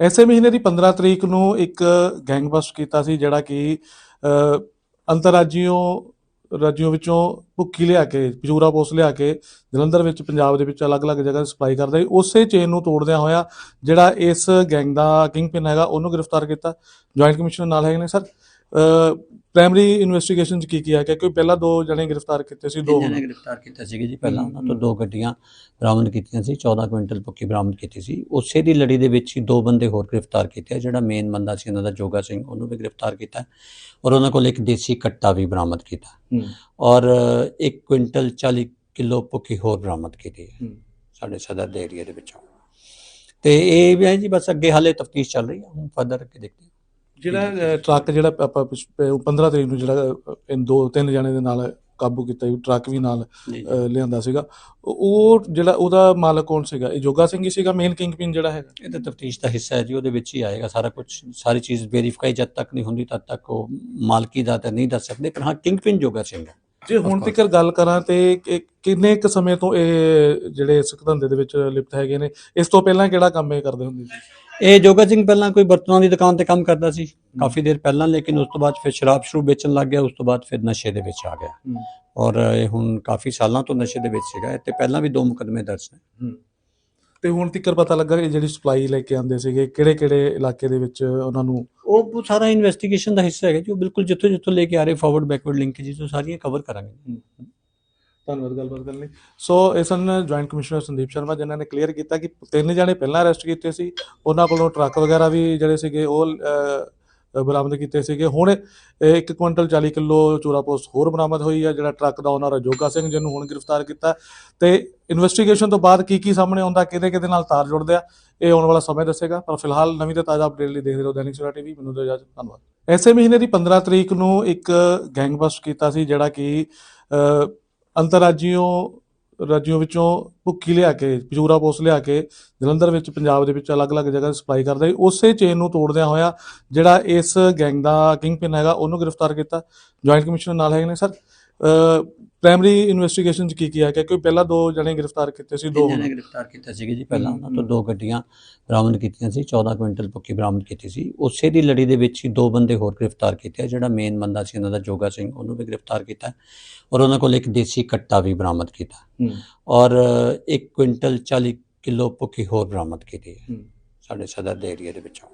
ਐਸੇ ਮਹੀਨੇ ਦੀ 15 ਤਰੀਕ ਨੂੰ ਇੱਕ ਗੈਂਗਬਸਟ ਕੀਤਾ ਸੀ, ਜਿਹੜਾ ਕਿ ਅੰਤਰਰਾਜੀਓ ਰਾਜਿਓ ਵਿੱਚੋਂ ਭੁੱਕੀ ਲਿਆ ਕੇ, ਪਜੂਰਾ ਪੋਸਟ ਲਿਆ ਕੇ, ਜਲੰਧਰ ਵਿੱਚ, ਪੰਜਾਬ ਦੇ ਵਿੱਚ ਅਲੱਗ-ਅਲੱਗ ਜਗ੍ਹਾ ਸਪਲਾਈ ਕਰਦਾ ਸੀ। ਉਸੇ ਚੇਨ ਨੂੰ ਤੋੜਦਿਆਂ ਹੋਇਆ ਜਿਹੜਾ ਇਸ ਗੈਂਗ ਦਾ ਕਿੰਗ ਕਿੰਗਪਿਨ ਹੈਗਾ, ਉਹਨੂੰ ਗ੍ਰਿਫਤਾਰ ਕੀਤਾ। ਜੁਆਇੰਟ ਕਮਿਸ਼ਨਰ ਨਾਲ ਹੈਗੇ ਨੇ ਸਰ। ਪ੍ਰਾਇਮਰੀ ਇਨਵੈਸਟੀਗੇਸ਼ਨ ਚ ਕੀ ਕੀ ਹੈ ਕਿ ਕੋਈ ਪਹਿਲਾਂ ਦੋ ਜਣੇ ਗ੍ਰਿਫਤਾਰ ਕੀਤੇ ਸੀ ਦੋ ਨੇ ਗ੍ਰਿਫਤਾਰ ਕੀਤਾ ਸੀਗਾ ਜੀ ਪਹਿਲਾਂ। ਉਹਨਾਂ ਤੋਂ ਦੋ ਗੱਡੀਆਂ ਬਰਾਮਦ ਕੀਤੀਆਂ ਸੀ 14 ਕੁਇੰਟਲ ਭੁੱਕੀ ਬਰਾਮਦ ਕੀਤੀ ਸੀ। ਉਸੇ ਦੀ ਲੜੀ ਦੇ ਵਿੱਚ ਹੀ ਦੋ ਬੰਦੇ ਹੋਰ ਗ੍ਰਿਫਤਾਰ ਕੀਤੇ ਆ ਜਿਹੜਾ ਮੇਨ ਬੰਦਾ ਸੀ ਉਹਨਾਂ ਦਾ ਜੋਗਾ ਸਿੰਘ ਉਹਨੂੰ ਵੀ ਗ੍ਰਿਫਤਾਰ ਕੀਤਾ ਔਰ ਉਹਨਾਂ ਕੋਲ ਇੱਕ ਦੇਸੀ ਕੱਟਾ ਵੀ ਬਰਾਮਦ ਕੀਤਾ ਔਰ 1 ਕੁਇੰਟਲ 40 ਕਿਲੋ ਭੁੱਕੀ ਹੋਰ ਬਰਾਮਦ ਕੀਤੀ ਹੂੰ। ਸਾਡੇ ਸਦਰ ਦੇ ਏਰੀਆ ਦੇ ਵਿੱਚੋਂ। ਤੇ ਇਹ ਵੀ ਹੈ ਜੀ ਬਸ ਅੱਗੇ ਹਾਲੇ ਤਫਤੀਸ਼ ਚੱਲ ਰਹੀ ਹੈ ਹੁਣ ਫਰਦਰ ਅੱਗੇ ਦੇਖਦੇ ਹਾਂ। ਜਿਹੜਾ ਟਰੱਕ ਜਿਹੜਾ ਆਪਾਂ ਪਿਛ- ਪ- 15 ਤਰੀਕ ਨੂੰ ਜਿਹੜਾ ਇਹ ਦੋ ਤਿੰਨ ਜਣੇ ਦੇ ਨਾਲ ਕਾਬੂ ਕੀਤਾ ਟਰੱਕ ਵੀ ਨਾਲ ਲਿਆਂਦਾ ਸੀਗਾ। ਉਹ- ਉਹ ਜਿਹੜਾ ਉਹਦਾ ਮਾਲਕ ਕੌਣ ਸੀਗਾ? ਇਹ ਜੋਗਾ ਸਿੰਘ ਹੀ ਸੀਗਾ ਮੇਨ ਕਿੰਗਪਿਨ ਜਿਹੜਾ ਹੈਗਾ? ਇਹ ਤਾਂ ਤਫਤੀਸ਼ ਦਾ ਹਿੱਸਾ ਹੈ ਜੀ ਉਹਦੇ ਵਿੱਚ ਹੀ ਆਏਗਾ ਸਾਰਾ ਕੁਝ ਸਾਰੀ ਚੀਜ਼ ਵੈਰੀਫਾਈ ਜਦ ਤੱਕ ਨਹੀਂ ਹੁੰਦੀ ਤਦ ਤੱਕ ਉਹ ਮਾਲਕੀ ਦਾ ਤਾਂ ਨਹੀਂ ਦੱਸ ਸਕਦੇ ਪਰ ਹਾਂ ਕਿੰਗਪਿਨ ਜੋਗਾ ਸਿੰਘ ਹੈ। ਜੇ ਹੁਣ ਤੱਕ ਗੱਲ ਕਰਾਂ ਤੇ ਕਿੰਨੇ ਕੁ ਸਮੇਂ ਤੋਂ ਇਹ ਜਿਹੜੇ ਸਿੱਖ ਧੰਦੇ ਦੇ ਵਿੱਚ ਲਿਪਤ ਹੈਗੇ ਨੇ ਇਸ ਤੋਂ ਪਹਿਲਾਂ ਕਿਹੜਾ ਕੰਮ ਇਹ ਕਰਦੇ ਹੁੰਦੇ ਸੀ? ਇਹ ਜੋਗਾ ਸਿੰਘ ਪਹਿਲਾਂ ਕੋਈ ਬਰਤਨਾਂ ਦੀ ਦੁਕਾਨ ਤੇ ਕੰਮ ਕਰਦਾ ਸੀ ਕਾਫੀ ਦੇਰ ਪਹਿਲਾਂ ਲੇਕਿਨ ਉਸ ਤੋਂ ਬਾਅਦ ਫਿਰ ਸ਼ਰਾਬ ਸ਼ਰੂ ਵੇਚਣ ਲੱਗ ਗਿਆ ਉਸ ਤੋਂ ਬਾਅਦ ਫਿਰ ਨਸ਼ੇ ਦੇ ਵਿੱਚ ਆ ਗਿਆ। ਔਰ ਇਹ ਹੁਣ ਕਾਫੀ ਸਾਲਾਂ ਤੋਂ ਨਸ਼ੇ ਦੇ ਵਿੱਚ ਸੀਗਾ ਤੇ ਪਹਿਲਾਂ ਵੀ ਦੋ ਮੁਕਦਮੇ ਦਰਜ ਨੇ। ਤੇ ਹੁਣ ਤੱਕ ਪਤਾ ਲੱਗਾ ਕਿ ਜਿਹੜੀ ਸਪਲਾਈ ਲੈ ਕੇ ਆਉਂਦੇ ਸੀਗੇ ਕਿਹੜੇ ਕਿਹੜੇ ਇਲਾਕੇ ਦੇ ਵਿੱਚ ਉਹਨਾਂ ਨੂੰ ਉਹ ਸਾਰਾ ਇਨਵੈਸਟੀਗੇਸ਼ਨ ਦਾ ਹਿੱਸਾ ਹੈਗਾ ਜੀ, ਉਹ ਬਿਲਕੁਲ ਜਿੱਥੋਂ ਜਿੱਥੋਂ ਲੈ ਕੇ ਆ ਰਹੇ ਫਾਰਵਰਡ ਬੈਕਵਰਡ ਲਿੰਕੇਜ ਤੋਂ ਸਾਰੀਆਂ ਕਵਰ ਕਰਾਂਗੇ ਧੰਨਵਾਦ, ਗੱਲਬਾਤ ਕਰਨ ਲਈ। ਸੋ ਇਸ ਹਨ ਜੁਆਇੰਟ ਕਮਿਸ਼ਨਰ ਸੰਦੀਪ ਸ਼ਰਮਾ ਜਿਨ੍ਹਾਂ ਨੇ ਕਲੀਅਰ ਕੀਤਾ ਕਿ ਤਿੰਨ ਜਣੇ ਪਹਿਲਾਂ ਅਰੈਸਟ ਕੀਤੇ ਸੀ, ਉਹਨਾਂ ਕੋਲੋਂ ਟਰੱਕ ਵਗੈਰਾ ਵੀ ਜਿਹੜੇ ਸੀਗੇ, ਉਹ ਬਰਾਮਦ ਕੀਤੇ ਸੀਗੇ। ਹੁਣ ਇੱਕ ਕੁਇੰਟਲ 40 ਕਿਲੋ ਚੂਰਾ ਪੋਸਟ ਹੋਰ ਬਰਾਮਦ ਹੋਈ ਹੈ ਜਿਹੜਾ ਟਰੱਕ ਦਾ ਓਨਰ ਹੈ ਜੋਗਾ ਸਿੰਘ, ਜਿਹਨੂੰ ਹੁਣ ਗ੍ਰਿਫਤਾਰ ਕੀਤਾ। ਤੇ ਇਨਵੈਸਟੀਗੇਸ਼ਨ ਤੋਂ ਬਾਅਦ ਕੀ ਕੀ ਸਾਹਮਣੇ ਆਉਂਦਾ ਕਿਹਦੇ ਕਿਹਦੇ ਨਾਲ ਤਾਰ ਜੁੜਦੇ ਆ, ਇਹ ਆਉਣ ਵਾਲਾ ਸਮੇਂ ਦੱਸੇਗਾ। ਪਰ ਫਿਲਹਾਲ ਨਵੀਂ ਤੇ ਤਾਜ਼ਾ ਅਪਡੇਟ ਲਈ ਦੇਖਦੇ ਰਹੋ ਦੈਨਿਕ ਸਵੇਰਾ ਟੀਵੀ। ਮੈਨੂੰ ਦੋ ਇਜਾਜ਼ਤ, ਧੰਨਵਾਦ। ਐਸੇ ਮਹੀਨੇ ਦੀ 15 ਤਰੀਕ ਨੂੰ ਇੱਕ ਗੈਂਗਬਸਟ ਕੀਤਾ ਸੀ, ਜਿਹੜਾ ਕਿ ਅੰਤਰਰਾਜੀਓ ਰਾਜਿਓ ਵਿੱਚੋਂ ਭੁੱਕੀ ਲਿਆ ਕੇ ਪਜੂਰਾ ਪੋਸਟ ਲਿਆ ਕੇ ਜਲੰਧਰ ਵਿੱਚ, ਪੰਜਾਬ ਦੇ ਵਿੱਚ ਅਲੱਗ-ਅਲੱਗ ਜਗ੍ਹਾ ਸਪਲਾਈ ਕਰਦਾ ਸੀ। ਉਸੇ ਚੇਨ ਨੂੰ ਤੋੜਦਿਆਂ ਹੋਇਆ ਜਿਹੜਾ ਇਸ ਗੈਂਗ ਦਾ ਕਿੰਗ ਕਿੰਗਪਿਨ ਹੈਗਾ, ਉਹਨੂੰ ਗ੍ਰਿਫਤਾਰ ਕੀਤਾ। ਜੁਆਇੰਟ ਕਮਿਸ਼ਨਰ ਨਾਲ ਹੈਗੇ ਨੇ। ਸਰ ਪ੍ਰਾਇਮਰੀ ਇਨਵੈਸਟੀਗੇਸ਼ਨ ਚ ਕੀ ਕੀ ਹੈ ਕਿ ਕੋਈ ਪਹਿਲਾਂ ਦੋ ਜਣੇ ਗ੍ਰਿਫਤਾਰ ਕੀਤੇ ਸੀ ਦੋ ਨੇ ਗ੍ਰਿਫਤਾਰ ਕੀਤਾ ਸੀਗਾ ਜੀ ਪਹਿਲਾਂ ਉਹਨਾਂ ਤੋਂ ਦੋ ਗੱਡੀਆਂ ਬਰਾਮਦ ਕੀਤੀਆਂ ਸੀ 14 ਕੁਇੰਟਲ ਭੁੱਕੀ ਬਰਾਮਦ ਕੀਤੀ ਸੀ। ਉਸੇ ਦੀ ਲੜੀ ਦੇ ਵਿੱਚ ਹੀ ਦੋ ਬੰਦੇ ਹੋਰ ਗ੍ਰਿਫਤਾਰ ਕੀਤੇ ਆ ਜਿਹੜਾ ਮੇਨ ਬੰਦਾ ਸੀ ਉਹਨਾਂ ਦਾ ਜੋਗਾ ਸਿੰਘ ਉਹਨੂੰ ਵੀ ਗ੍ਰਿਫਤਾਰ ਕੀਤਾ ਔਰ ਉਹਨਾਂ ਕੋਲ ਇੱਕ ਦੇਸੀ ਕੱਟਾ ਵੀ ਬਰਾਮਦ ਕੀਤਾ। ਔਰ 1 ਕੁਇੰਟਲ 40 ਕਿਲੋ ਭੁੱਕੀ ਹੋਰ ਬਰਾਮਦ ਕੀਤੀ ਹੈ ਹੂੰ। ਸਾਡੇ ਸਦਰ ਦੇ ਏਰੀਆ ਦੇ ਵਿੱਚੋਂ।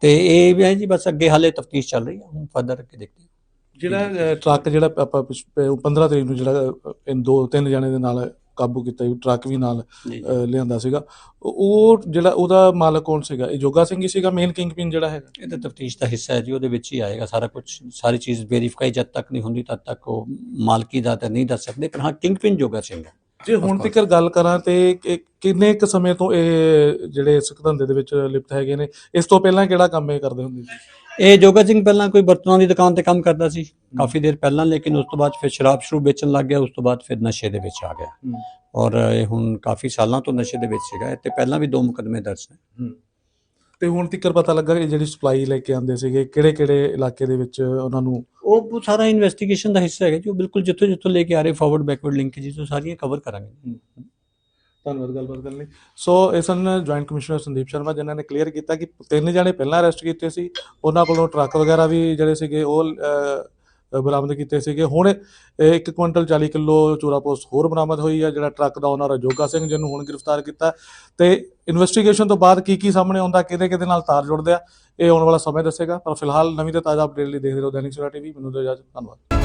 ਤੇ ਇਹ ਵੀ ਹੈ ਜੀ ਬਸ ਅੱਗੇ ਹਾਲੇ ਤਫਤੀਸ਼ ਚੱਲ ਰਹੀ ਹੈ ਹੁਣ ਫਰਦਰ ਅੱਗੇ ਦੇਖਦੇ ਹਾਂ। ਜਿਹੜਾ ਟਰੱਕ ਜਿਹੜਾ ਆਪਾਂ ਪਿਛ- ਪ- 15 ਤਰੀਕ ਨੂੰ ਜਿਹੜਾ ਇਹ ਦੋ ਤਿੰਨ ਜਣੇ ਦੇ ਨਾਲ ਕਾਬੂ ਕੀਤਾ ਸੀ ਟਰੱਕ ਵੀ ਨਾਲ ਲਿਆਂਦਾ ਸੀਗਾ। ਉਹ- ਉਹ ਜਿਹੜਾ ਉਹਦਾ ਮਾਲਕ ਕੌਣ ਸੀਗਾ? ਇਹ ਜੋਗਾ ਸਿੰਘ ਹੀ ਸੀਗਾ ਮੇਨ ਕਿੰਗਪਿਨ ਜਿਹੜਾ ਹੈਗਾ? ਇਹ ਤਾਂ ਤਫਤੀਸ਼ ਦਾ ਹਿੱਸਾ ਹੈ ਜੀ ਉਹਦੇ ਵਿੱਚ ਹੀ ਆਏਗਾ ਸਾਰਾ ਕੁਝ ਸਾਰੀ ਚੀਜ਼ ਵੈਰੀਫਾਈ ਜਦ ਤੱਕ ਨਹੀਂ ਹੁੰਦੀ ਤਦ ਤੱਕ ਉਹ ਮਾਲਕੀ ਦਾ ਤਾਂ ਨਹੀਂ ਦੱਸ ਸਕਦੇ ਪਰ ਹਾਂ ਕਿੰਗਪਿਨ ਜੋਗਾ ਸਿੰਘ ਹੈ। ਜੇ ਹੁਣ ਤੱਕ ਗੱਲ ਕਰਾਂ ਤੇ ਕਿੰਨੇ ਕੁ ਸਮੇਂ ਤੋਂ ਇਹ ਜਿਹੜੇ ਸਿੱਖ ਧੰਦੇ ਦੇ ਵਿੱਚ ਲਿਪਤ ਹੈਗੇ ਨੇ ਇਸ ਤੋਂ ਪਹਿਲਾਂ ਕਿਹੜਾ ਕੰਮ ਇਹ ਕਰਦੇ ਹੁੰਦੇ ਸੀ? ਇਹ ਜੋਗਾ ਸਿੰਘ ਪਹਿਲਾਂ ਕੋਈ ਬਰਤਨਾਂ ਦੀ ਦੁਕਾਨ ਤੇ ਕੰਮ ਕਰਦਾ ਸੀ ਕਾਫੀ ਦੇਰ ਪਹਿਲਾਂ ਲੇਕਿਨ ਉਸ ਤੋਂ ਬਾਅਦ ਫਿਰ ਸ਼ਰਾਬ ਸ਼ਰੂ ਵੇਚਣ ਲੱਗ ਗਿਆ ਉਸ ਤੋਂ ਬਾਅਦ ਫਿਰ ਨਸ਼ੇ ਦੇ ਵਿੱਚ ਆ ਗਿਆ। ਔਰ ਇਹ ਹੁਣ ਕਾਫੀ ਸਾਲਾਂ ਤੋਂ ਨਸ਼ੇ ਦੇ ਵਿੱਚ ਸੀਗਾ ਤੇ ਪਹਿਲਾਂ ਵੀ ਦੋ ਮੁਕਦਮੇ ਦਰਜ ਨੇ। ਤੇ ਹੁਣ ਤੱਕ ਪਤਾ ਲੱਗਾ ਕਿ ਜਿਹੜੀ ਸਪਲਾਈ ਲੈ ਕੇ ਆਉਂਦੇ ਸੀਗੇ ਕਿਹੜੇ ਕਿਹੜੇ ਇਲਾਕੇ ਦੇ ਵਿੱਚ ਉਹਨਾਂ ਨੂੰ ਉਹ ਉਹ ਸਾਰਾ ਇਨਵੈਸਟੀਗੇਸ਼ਨ ਦਾ ਹਿੱਸਾ ਹੈਗਾ ਜੀ। ਉਹ ਬਿਲਕੁਲ ਜਿੱਥੋਂ ਜਿੱਥੋਂ ਲੈ ਕੇ ਆ ਰਹੇ ਫਾਰਵਰਡ ਬੈਕਵਰਡ ਲਿੰਕੇਜ ਤੋਂ ਸਾਰੀਆਂ ਕਵਰ ਕਰਾਂਗੇ ਧੰਨਵਾਦ ਗੱਲਬਾਤ ਕਰਨ ਲਈ। ਸੋ ਇਸ ਹਨ ਜੁਆਇੰਟ ਕਮਿਸ਼ਨਰ ਸੰਦੀਪ ਸ਼ਰਮਾ ਜਿਨ੍ਹਾਂ ਨੇ ਕਲੀਅਰ ਕੀਤਾ ਕਿ ਤਿੰਨ ਜਣੇ ਪਹਿਲਾਂ ਅਰੈਸਟ ਕੀਤੇ ਸੀ। ਉਹਨਾਂ ਕੋਲੋਂ ਟਰੱਕ ਵਗੈਰਾ ਵੀ ਜਿਹੜੇ ਸੀਗੇ ਉਹ ਬਰਾਮਦ ਕੀਤੇ ਸੀਗੇ। ਹੁਣ ਇਹ 1 ਕੁਇੰਟਲ 40 ਕਿਲੋ ਚੂਰਾ ਪੋਸਟ ਹੋਰ ਬਰਾਮਦ ਹੋਈ ਹੈ ਜਿਹੜਾ ਟਰੱਕ ਦਾ ਓਨਰ ਹੈ ਜੋਗਾ ਸਿੰਘ, ਜਿਹਨੂੰ ਹੁਣ ਗ੍ਰਿਫਤਾਰ ਕੀਤਾ। ਤੇ ਇਨਵੈਸਟੀਗੇਸ਼ਨ ਤੋਂ ਬਾਅਦ ਕੀ ਕੀ ਸਾਹਮਣੇ ਆਉਂਦਾ ਕਿਹਦੇ ਕਿਹਦੇ ਨਾਲ ਤਾਰ ਜੁੜਦੇ ਆ, ਇਹ ਆਉਣ ਵਾਲਾ ਸਮੇਂ ਦੱਸੇਗਾ। ਪਰ ਫਿਲਹਾਲ ਨਵੀਂ ਤੇ ਤਾਜ਼ਾ ਅਪਡੇਟ ਲਈ ਦੇਖਦੇ ਰਹੋ ਦੈਨਿਕ ਸਵੇਰਾ ਟੀਵੀ। ਮੈਨੂੰ ਦਿਓ ਇਜਾਜ਼ਤ, ਧੰਨਵਾਦ।